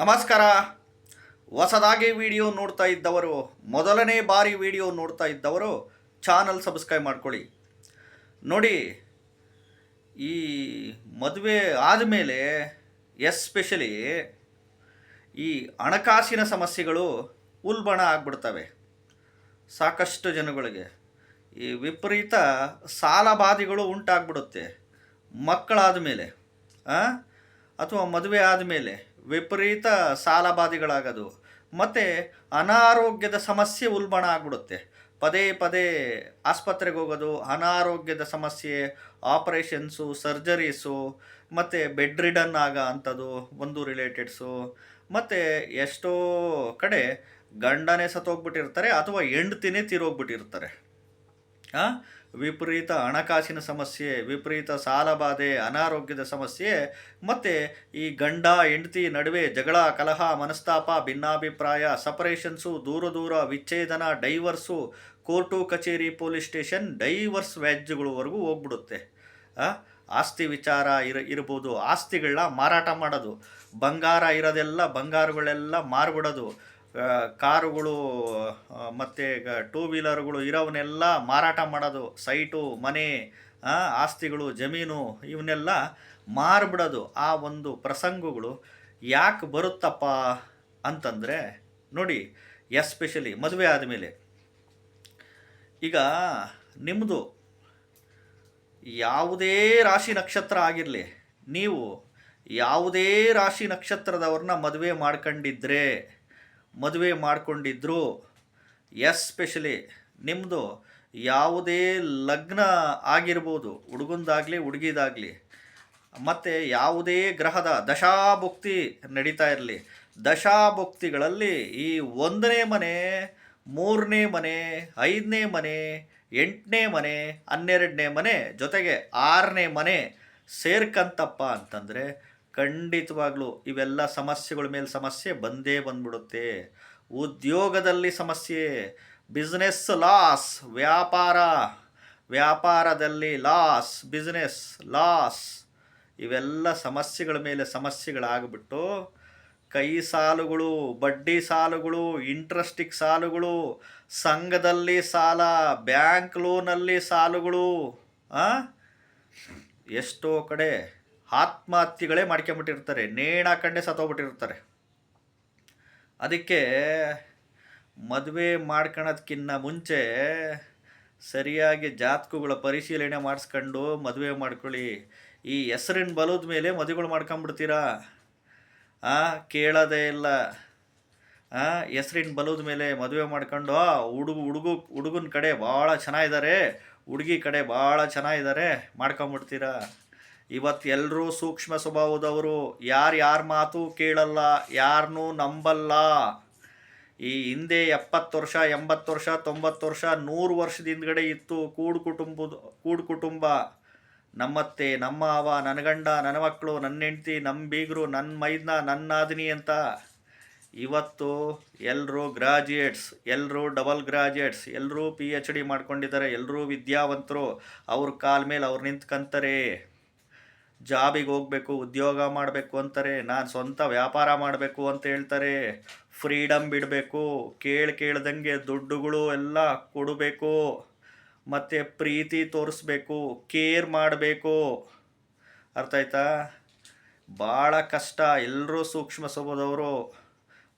ನಮಸ್ಕಾರ. ಹೊಸದಾಗಿ ವಿಡಿಯೋ ನೋಡ್ತಾ ಇದ್ದವರು, ಮೊದಲನೇ ಬಾರಿ ವಿಡಿಯೋ ನೋಡ್ತಾ ಇದ್ದವರು, ಚಾನಲ್ ಸಬ್ಸ್ಕ್ರೈಬ್ ಮಾಡ್ಕೊಳ್ಳಿ. ನೋಡಿ, ಈ ಮದುವೆ ಆದಮೇಲೆ ಎಸ್ಪೆಷಲಿ ಈ ಹಣಕಾಸಿನ ಸಮಸ್ಯೆಗಳು ಉಲ್ಬಣ ಆಗ್ಬಿಡ್ತವೆ ಸಾಕಷ್ಟು ಜನಗಳಿಗೆ. ಈ ವಿಪರೀತ ಸಾಲಬಾಧೆಗಳು ಉಂಟಾಗ್ಬಿಡುತ್ತೆ ಮಕ್ಕಳಾದ ಮೇಲೆ ಅಥವಾ ಮದುವೆ ಆದಮೇಲೆ. ವಿಪರೀತ ಸಾಲಬಾಧಿಗಳಾಗೋದು ಮತ್ತು ಅನಾರೋಗ್ಯದ ಸಮಸ್ಯೆ ಉಲ್ಬಣ ಆಗ್ಬಿಡುತ್ತೆ ಪದೇ ಪದೇ ಆಸ್ಪತ್ರೆಗೆ ಹೋಗೋದು, ಅನಾರೋಗ್ಯದ ಸಮಸ್ಯೆ, ಆಪರೇಷನ್ಸು, ಸರ್ಜರೀಸು, ಮತ್ತು ಬೆಡ್ ರಿಡನ್ ಆಗ ಅಂಥದ್ದು, ಒಂದು ರಿಲೇಟೆಡ್ಸು, ಮತ್ತು ಎಷ್ಟೋ ಕಡೆ ಗಂಡನೇ ಸತ್ತೋಗ್ಬಿಟ್ಟಿರ್ತಾರೆ ಅಥವಾ ಹೆಂಡ್ತಿನೇ ತೀರೋಗ್ಬಿಟ್ಟಿರ್ತಾರೆ? ವಿಪರೀತ ಹಣಕಾಸಿನ ಸಮಸ್ಯೆ, ವಿಪರೀತ ಸಾಲಬಾಧೆ ಅನಾರೋಗ್ಯದ ಸಮಸ್ಯೆ, ಮತ್ತು ಈ ಗಂಡ, ಹೆಂಡತಿ ನಡುವೆ ಜಗಳ, ಕಲಹ, ಮನಸ್ತಾಪ, ಭಿನ್ನಾಭಿಪ್ರಾಯ, ಸಪರೇಷನ್ಸು, ದೂರ ದೂರ ವಿಚ್ಛೇದನ, ಡೈವರ್ಸು, ಕೋರ್ಟು, ಕಚೇರಿ, ಪೊಲೀಸ್ ಸ್ಟೇಷನ್, ಡೈವರ್ಸ್ ವ್ಯಾಜ್ಯಗಳವರೆಗೂ ಹೋಗ್ಬಿಡುತ್ತೆ? ಆಸ್ತಿ ವಿಚಾರ ಇರ, ಇರ್ಬೋದು. ಆಸ್ತಿಗಳನ್ನ ಮಾರಾಟ ಮಾಡೋದು. ಬಂಗಾರ ಇರೋದೆಲ್ಲ ಬಂಗಾರಗಳೆಲ್ಲ ಮಾರ್ಬಿಡೋದು. ಕಾರುಗಳು ಮತ್ತು ಟೂ ವೀಲರ್ಗಳು ಇರೋವನ್ನೆಲ್ಲ ಮಾರಾಟ ಮಾಡೋದು, ಸೈಟು, ಮನೆ ಆಸ್ತಿಗಳು, ಜಮೀನು ಇವನ್ನೆಲ್ಲ ಮಾರ್ಬಿಡೋದು ಆ ಒಂದು ಪ್ರಸಂಗಗಳು ಯಾಕೆ ಬರುತ್ತಪ್ಪ ಅಂತಂದರೆ, ನೋಡಿ ಎಸ್ಪೆಷಲಿ ಮದುವೆ ಆದಮೇಲೆ. ಈಗ ನಿಮ್ಮದು ಯಾವುದೇ ರಾಶಿ ನಕ್ಷತ್ರ ಆಗಿರಲಿ, ನೀವು ಯಾವುದೇ ರಾಶಿ ನಕ್ಷತ್ರದವ್ರನ್ನ ಮದುವೆ ಮಾಡ್ಕೊಂಡಿದ್ರೆ ಮದುವೆ ಮಾಡ್ಕೊಂಡಿದ್ರು ಎಸ್ಪೆಷಲಿ ನಿಮ್ಮದು ಯಾವುದೇ ಲಗ್ನ ಆಗಿರ್ಬೋದು, ಹುಡುಗಂದಾಗಲಿ, ಹುಡುಗಿದಾಗಲಿ, ಮತ್ತು ಯಾವುದೇ ಗ್ರಹದ ದಶಾಭುಕ್ತಿ ನಡೀತಾ ಇರಲಿ, ದಶಾಭುಕ್ತಿಗಳಲ್ಲಿ ಈ ಒಂದನೇ ಮನೆ, ಮೂರನೇ ಮನೆ, ಐದನೇ ಮನೆ, ಎಂಟನೇ ಮನೆ, ಹನ್ನೆರಡನೇ ಮನೆ ಜೊತೆಗೆ ಆರನೇ ಮನೆ ಸೇರ್ಕಂತಪ್ಪ ಅಂತಂದರೆ ಖಂಡಿತವಾಗ್ಲೂ ಇವೆಲ್ಲ ಸಮಸ್ಯೆಗಳ ಮೇಲೆ ಸಮಸ್ಯೆ ಬಂದೇ ಬಂದ್ಬಿಡುತ್ತೆ ಉದ್ಯೋಗದಲ್ಲಿ ಸಮಸ್ಯೆ ಬಿಸ್ನೆಸ್ ಲಾಸ್ ವ್ಯಾಪಾರ, ವ್ಯಾಪಾರದಲ್ಲಿ ಲಾಸ್ ಬಿಸ್ನೆಸ್ ಲಾಸ್ ಇವೆಲ್ಲ ಸಮಸ್ಯೆಗಳ ಮೇಲೆ ಸಮಸ್ಯೆಗಳಾಗ್ಬಿಟ್ಟು ಕೈ ಸಾಲುಗಳು, ಬಡ್ಡಿ ಸಾಲುಗಳು ಇಂಟ್ರೆಸ್ಟಿಕ್ ಸಾಲುಗಳು, ಸಂಘದಲ್ಲಿ ಸಾಲ ಬ್ಯಾಂಕ್ ಲೋನಲ್ಲಿ ಸಾಲುಗಳು? ಎಷ್ಟೋ ಕಡೆ ಆತ್ಮಹತ್ಯೆಗಳೇ ಮಾಡ್ಕೊಂಬಿಟ್ಟಿರ್ತಾರೆ, ನೇಣ ಹಾಕೊಂಡೇ ಸತ್ತೋಗ್ಬಿಟ್ಟಿರ್ತಾರೆ. ಅದಕ್ಕೆ ಮದುವೆ ಮಾಡ್ಕೊಳೋದ್ಕಿಂತ ಮುಂಚೆ ಸರಿಯಾಗಿ ಜಾತಕಗಳ ಪರಿಶೀಲನೆ ಮಾಡಿಸ್ಕೊಂಡು ಮದುವೆ ಮಾಡ್ಕೊಳ್ಳಿ. ಈ ಹೆಸರಿನ ಬಲದ ಮೇಲೆ ಮದುವೆಗಳು ಮಾಡ್ಕೊಂಬಿಡ್ತೀರಾ? ಆ, ಕೇಳೋದೇ ಇಲ್ಲ. ಆ, ಹೆಸರಿನ ಬಲದ ಮೇಲೆ ಮದುವೆ ಮಾಡ್ಕೊಂಡು ಹುಡುಗ ಹುಡುಗ, ಹುಡುಗನ ಕಡೆ ಭಾಳ ಚೆನ್ನಾಗಿದ್ದಾರೆ. ಹುಡುಗಿ ಕಡೆ ಭಾಳ ಚೆನ್ನಾಗಿದ್ದಾರೆ. ಮಾಡ್ಕೊಂಬಿಡ್ತೀರಾ? ಇವತ್ತು ಎಲ್ಲರೂ ಸೂಕ್ಷ್ಮ ಸ್ವಭಾವದವರು, ಯಾರು ಯಾರ ಮಾತು ಕೇಳಲ್ಲ ಯಾರನ್ನೂ ನಂಬಲ್ಲ. ಈ ಹಿಂದೆ ಎಪ್ಪತ್ತು ವರ್ಷ, ಎಂಬತ್ತು ವರ್ಷ, ತೊಂಬತ್ತು ವರ್ಷ, ನೂರು ವರ್ಷದ ಹಿಂದ್ಗಡೆ ಇತ್ತು ಕೂಡು ಕುಟುಂಬದ, ಕೂಡು ಕುಟುಂಬ. ನಮ್ಮತ್ತೆ, ನಮ್ಮ ಅವ ನನ್ನ ಗಂಡ ನನ್ನ ಮಕ್ಕಳು ನನ್ನ ಹೆಂಡ್ತಿ ನಮ್ಮ ಬೀಗರು ನನ್ನ ಮೈದ್ನ ನನ್ನ ಆದಿನಿ ಅಂತ. ಇವತ್ತು ಎಲ್ಲರೂ ಗ್ರಾಜುಯೇಟ್ಸ್ ಎಲ್ಲರೂ ಡಬಲ್ ಗ್ರಾಜುಯೇಟ್ಸ್ ಎಲ್ಲರೂ ಪಿ ಎಚ್ ಡಿ ಮಾಡ್ಕೊಂಡಿದ್ದಾರೆ ಎಲ್ಲರೂ ವಿದ್ಯಾವಂತರು. ಅವ್ರ ಕಾಲ ಮೇಲೆ ಅವ್ರು ನಿಂತ್ಕಂತಾರೆ ಜಾಬಿಗೆ ಹೋಗಬೇಕು, ಉದ್ಯೋಗ ಮಾಡಬೇಕು ಅಂತಾರೆ, ನಾನು ಸ್ವಂತ ವ್ಯಾಪಾರ ಮಾಡಬೇಕು ಅಂತ ಹೇಳ್ತಾರೆ. ಫ್ರೀಡಮ್ ಬಿಡಬೇಕು, ಕೇಳಿ ಕೇಳ್ದಂಗೆ ದುಡ್ಡುಗಳು ಎಲ್ಲ ಕೊಡಬೇಕು, ಮತ್ತು ಪ್ರೀತಿ ತೋರಿಸ್ಬೇಕು, ಕೇರ್ ಮಾಡಬೇಕು. ಅರ್ಥ ಆಯ್ತಾ? ಭಾಳ ಕಷ್ಟ ಎಲ್ಲರೂ ಸೂಕ್ಷ್ಮ ಸ್ವಭಾವದವರು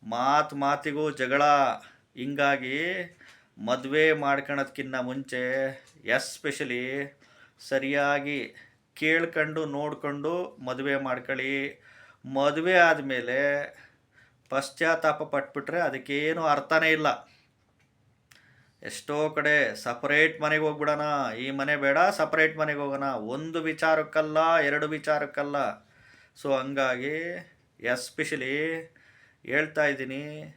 ಮಾತು ಮಾತಿಗೂ ಜಗಳ. ಹಿಂಗಾಗಿ ಮದುವೆ ಮಾಡ್ಕೊಳೋದ್ಕಿನ್ನ ಮುಂಚೆ ಎಸ್ಪೆಷಲಿ ಸರಿಯಾಗಿ ಕೇಳ್ಕೊಂಡು, ನೋಡಿಕೊಂಡು ಮದುವೆ ಮಾಡ್ಕೊಳ್ಳಿ. ಮದುವೆ ಆದಮೇಲೆ ಪಶ್ಚಾತ್ತಾಪ ಪಟ್ಬಿಟ್ರೆ ಅದಕ್ಕೇನು ಅರ್ಥನೇ ಇಲ್ಲ. ಎಷ್ಟೋ ಕಡೆ ಸಪ್ರೇಟ್ ಮನೆಗೆ ಹೋಗ್ಬಿಡೋಣ, ಈ ಮನೆ ಬೇಡ, ಸಪ್ರೇಟ್ ಮನೆಗೆ ಹೋಗೋಣ. ಒಂದು ವಿಚಾರಕ್ಕಲ್ಲ, ಎರಡು ವಿಚಾರಕ್ಕಲ್ಲ. ಸೊ, ಹಂಗಾಗಿ ಎಸ್ಪೆಷಲಿ ಹೇಳ್ತಾ ಇದ್ದೀನಿ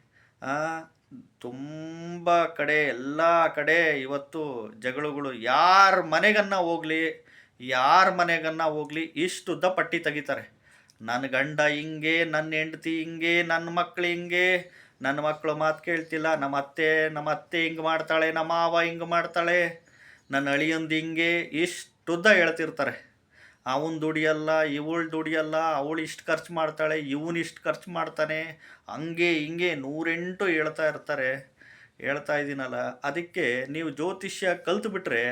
ತುಂಬ ಕಡೆ, ಎಲ್ಲ ಕಡೆ ಇವತ್ತು ಜಗಳಗಳು ಯಾರ ಮನೆಗನ್ನ ಹೋಗಲಿ ಯಾರ ಮನೆಗನ್ನ ಹೋಗಲಿ ಇಷ್ಟುದ್ದ ಪಟ್ಟಿ ತೆಗಿತಾರೆ. ನನ್ನ ಗಂಡ ಹಿಂಗೆ ನನ್ನ ಹೆಂಡತಿ ಹಿಂಗೆ ನನ್ನ ಮಕ್ಳು ಹಿಂಗೆ. ನನ್ನ ಮಕ್ಕಳು ಮಾತು ಕೇಳ್ತಿಲ್ಲ ನಮ್ಮ ಅತ್ತೆ ನಮ್ಮ ಅತ್ತೆ ಹಿಂಗೆ ಮಾಡ್ತಾಳೆ ನಮ್ಮ ಮಾವ ಹಿಂಗೆ ಮಾಡ್ತಾಳೆ. ನನ್ನ ಅಳಿಯೊಂದು ಹಿಂಗೆ ಇಷ್ಟುದ್ದ ಹೇಳ್ತಿರ್ತಾರೆ. ಅವನು ದುಡಿಯಲ್ಲ, ಇವಳು ದುಡಿಯಲ್ಲ, ಅವಳು ಇಷ್ಟು ಖರ್ಚು ಮಾಡ್ತಾಳೆ, ಇವನು ಇಷ್ಟು ಖರ್ಚು ಮಾಡ್ತಾನೆ. ಹಂಗೆ ಹಿಂಗೆ ನೂರೆಂಟು ಹೇಳ್ತಾ ಇರ್ತಾರೆ. ಹೇಳ್ತಾ ಇದ್ದೀನಲ್ಲ ಅದಕ್ಕೆ ನೀವು ಜ್ಯೋತಿಷ್ಯ ಕಲ್ತ್ಬಿಟ್ರೆ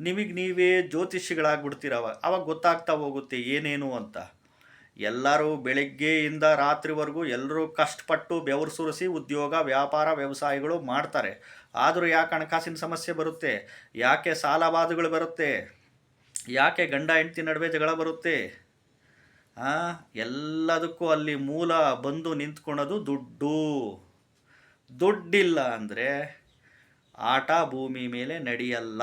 ನಿಮಗೆ ನೀವೇ ಜ್ಯೋತಿಷಿಗಳಾಗ್ಬಿಡ್ತೀರವ ಅವಾಗ. ಗೊತ್ತಾಗ್ತಾ ಹೋಗುತ್ತೆ ಏನೇನು ಅಂತ. ಎಲ್ಲರೂ ಬೆಳಗ್ಗೆಯಿಂದ ರಾತ್ರಿವರೆಗೂ ಎಲ್ಲರೂ ಕಷ್ಟಪಟ್ಟು ಬೆವರು ಸುರಿಸಿ ಉದ್ಯೋಗ, ವ್ಯಾಪಾರ, ವ್ಯವಸಾಯಗಳು ಮಾಡ್ತಾರೆ. ಆದರೂ ಯಾಕೆ ಹಣಕಾಸಿನ ಸಮಸ್ಯೆ ಬರುತ್ತೆ? ಯಾಕೆ ಸಾಲಬಾಧಗಳು ಬರುತ್ತೆ? ಯಾಕೆ ಗಂಡ, ಹೆಂಡತಿ ನಡುವೆ ಜಗಳ ಬರುತ್ತೆ? ಆ, ಎಲ್ಲದಕ್ಕೂ ಅಲ್ಲಿ ಮೂಲ ಬಂದು ನಿಂತ್ಕೊಳೋದು ದುಡ್ಡು. ದುಡ್ಡಿಲ್ಲ ಅಂದರೆ ಆಟ ಭೂಮಿ ಮೇಲೆ ನಡೆಯಲ್ಲ.